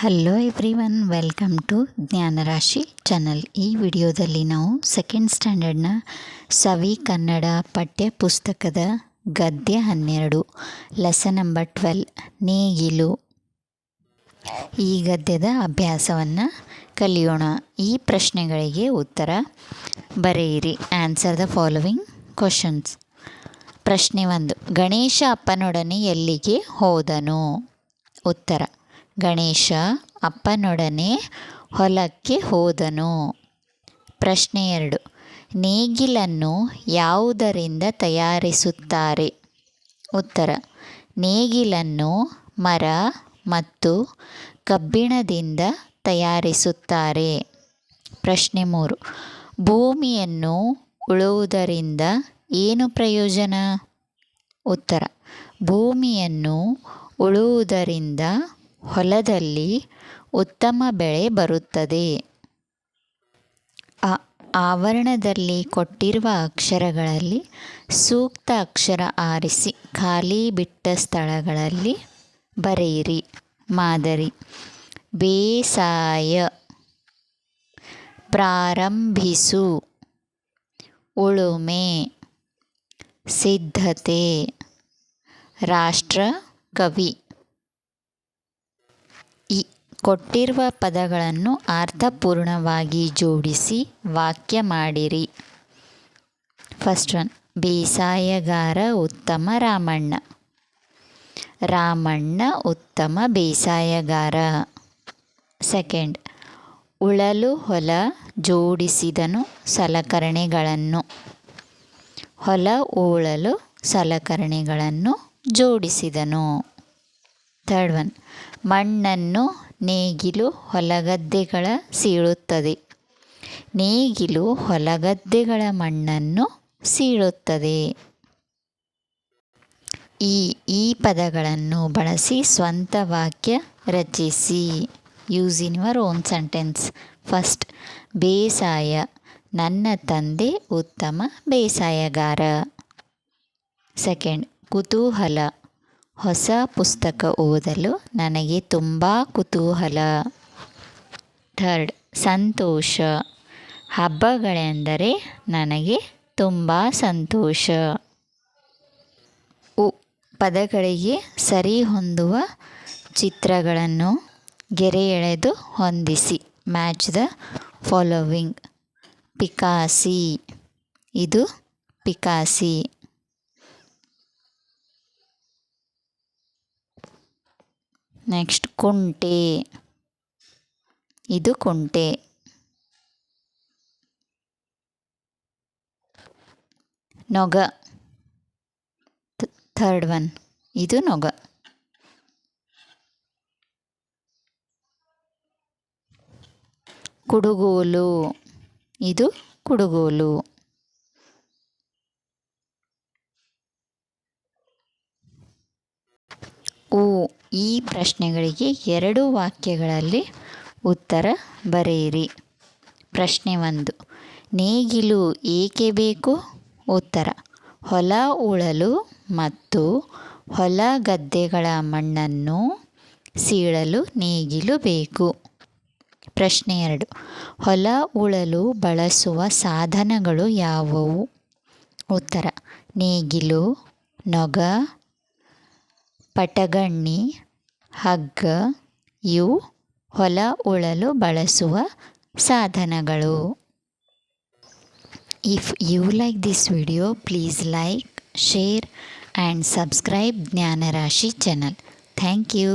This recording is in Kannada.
Hello everyone welcome to Jnanarashi channel ಈ ವಿಡಿಯೋದಲ್ಲಿ ನಾವು ಸೆಕೆಂಡ್ ಸ್ಟ್ಯಾಂಡರ್ಡ್ನ ಸವಿ ಕನ್ನಡ ಪಠ್ಯ ಪುಸ್ತಕದ ಗದ್ಯ ಹನ್ನೆರಡು ಲೆಸನ್ ನಂಬರ್ ಟ್ವೆಲ್ ನೇಗಿಲು. ಈ ಗದ್ಯದ ಅಭ್ಯಾಸವನ್ನು ಕಲಿಯೋಣ. ಈ ಪ್ರಶ್ನೆಗಳಿಗೆ ಉತ್ತರ ಬರೆಯಿರಿ. ಆನ್ಸರ್ ದ ಫಾಲೋವಿಂಗ್ ಕ್ವಶನ್ಸ್ ಪ್ರಶ್ನೆ ಒಂದು, ಗಣೇಶ ಅಪ್ಪನೊಡನೆ ಎಲ್ಲಿಗೆ ಹೋದನು? ಉತ್ತರ ಗಣೇಶ ಅಪ್ಪನೊಡನೆ ಹೊಲಕ್ಕೆ ಹೋದನು. ಪ್ರಶ್ನೆ ಎರಡು. ನೇಗಿಲನ್ನು ಯಾವುದರಿಂದ ತಯಾರಿಸುತ್ತಾರೆ? ಉತ್ತರ. ನೇಗಿಲನ್ನು ಮರ ಮತ್ತು ಕಬ್ಬಿಣದಿಂದ ತಯಾರಿಸುತ್ತಾರೆ. ಪ್ರಶ್ನೆ ಮೂರು. ಭೂಮಿಯನ್ನು ಉಳುವುದರಿಂದ ಏನು ಪ್ರಯೋಜನ? ಉತ್ತರ. ಭೂಮಿಯನ್ನು ಉಳುವುದರಿಂದ ಹೊಲದಲ್ಲಿ ಉತ್ತಮ ಬೆಳೆ ಬರುತ್ತದೆ. ಆ ಆವರಣದಲ್ಲಿ ಕೊಟ್ಟಿರುವ ಅಕ್ಷರಗಳಲ್ಲಿ ಸೂಕ್ತ ಅಕ್ಷರ ಆರಿಸಿ, ಖಾಲಿ ಬಿಟ್ಟ ಸ್ಥಳಗಳಲ್ಲಿ ಬರೆಯಿರಿ. ಮಾದರಿ, ಬೇಸಾಯ, ಪ್ರಾರಂಭಿಸು, ಉಳುಮೆ, ಸಿದ್ಧತೆ, ರಾಷ್ಟ್ರ ಕವಿ. ಕೊಟ್ಟಿರುವ ಪದಗಳನ್ನು ಅರ್ಥಪೂರ್ಣವಾಗಿ ಜೋಡಿಸಿ ವಾಕ್ಯ ಮಾಡಿರಿ. ಫಸ್ಟ್ ಒನ್ ಬೇಸಾಯಗಾರ ಉತ್ತಮ ರಾಮಣ್ಣ. ರಾಮಣ್ಣ ಉತ್ತಮ ಬೇಸಾಯಗಾರ. ಸೆಕೆಂಡ್ ಉಳಲು ಹೊಲ ಜೋಡಿಸಿದನು ಸಲಕರಣೆಗಳನ್ನು. ಹೊಲ ಉಳಲು ಸಲಕರಣೆಗಳನ್ನು ಜೋಡಿಸಿದನು. ಥರ್ಡ್ ಒನ್ ಮಣ್ಣನ್ನು ನೇಗಿಲು ಹೊಲಗದ್ದೆಗಳ ಸೀಳುತ್ತದೆ. ನೇಗಿಲು ಹೊಲಗದ್ದೆಗಳ ಮಣ್ಣನ್ನು ಸೀಳುತ್ತದೆ. ಈ ಈ ಪದಗಳನ್ನು ಬಳಸಿ ಸ್ವಂತ ವಾಕ್ಯ ರಚಿಸಿ. Use in your own sentence. First, ಬೇಸಾಯ. ನನ್ನ ತಂದೆ ಉತ್ತಮ ಬೇಸಾಯಗಾರ. ಸೆಕೆಂಡ್, ಕುತೂಹಲ. ಹೊಸ ಪುಸ್ತಕ ಓದಲು ನನಗೆ ತುಂಬ ಕುತೂಹಲ. ಥರ್ಡ್, ಸಂತೋಷ. ಹಬ್ಬಗಳೆಂದರೆ ನನಗೆ ತುಂಬ ಸಂತೋಷ. ಉ, ಪದಗಳಿಗೆ ಸರಿ ಹೊಂದುವ ಚಿತ್ರಗಳನ್ನು ಗೆರೆ ಎಳೆದು ಹೊಂದಿಸಿ. Match the following. ಪಿಕಾಸಿ. ಇದು ಪಿಕಾಸಿ. ನೆಕ್ಸ್ಟ್ ಕುಂಟೆ. ಇದು ಕುಂಟೆ. ನೊಗ. ಥರ್ಡ್ ಒನ್ ಇದು ನೊಗ. ಕುಡುಗೋಲು. ಇದು ಕುಡುಗೋಲು. ಉ ಈ ಪ್ರಶ್ನೆಗಳಿಗೆ ಎರಡು ವಾಕ್ಯಗಳಲ್ಲಿ ಉತ್ತರ ಬರೆಯಿರಿ. ಪ್ರಶ್ನೆ ಒಂದು, ನೇಗಿಲು ಏಕೆ ಬೇಕು? ಉತ್ತರ, ಹೊಲ ಉಳಲು ಮತ್ತು ಹೊಲ ಗದ್ದೆಗಳ ಮಣ್ಣನ್ನು ಸೀಳಲು ನೇಗಿಲು ಬೇಕು. ಪ್ರಶ್ನೆ ಎರಡು, ಹೊಲ ಉಳಲು ಬಳಸುವ ಸಾಧನಗಳು ಯಾವುವು? ಉತ್ತರ, ನೇಗಿಲು, ನೊಗ ಪಟಗಣ್ಣಿ, ಹಗ್ಗ ಇವು ಹೊಲ ಉಳಲು ಬಳಸುವ ಸಾಧನಗಳು. If you like this video please like share and subscribe Jnanarashi channel thank you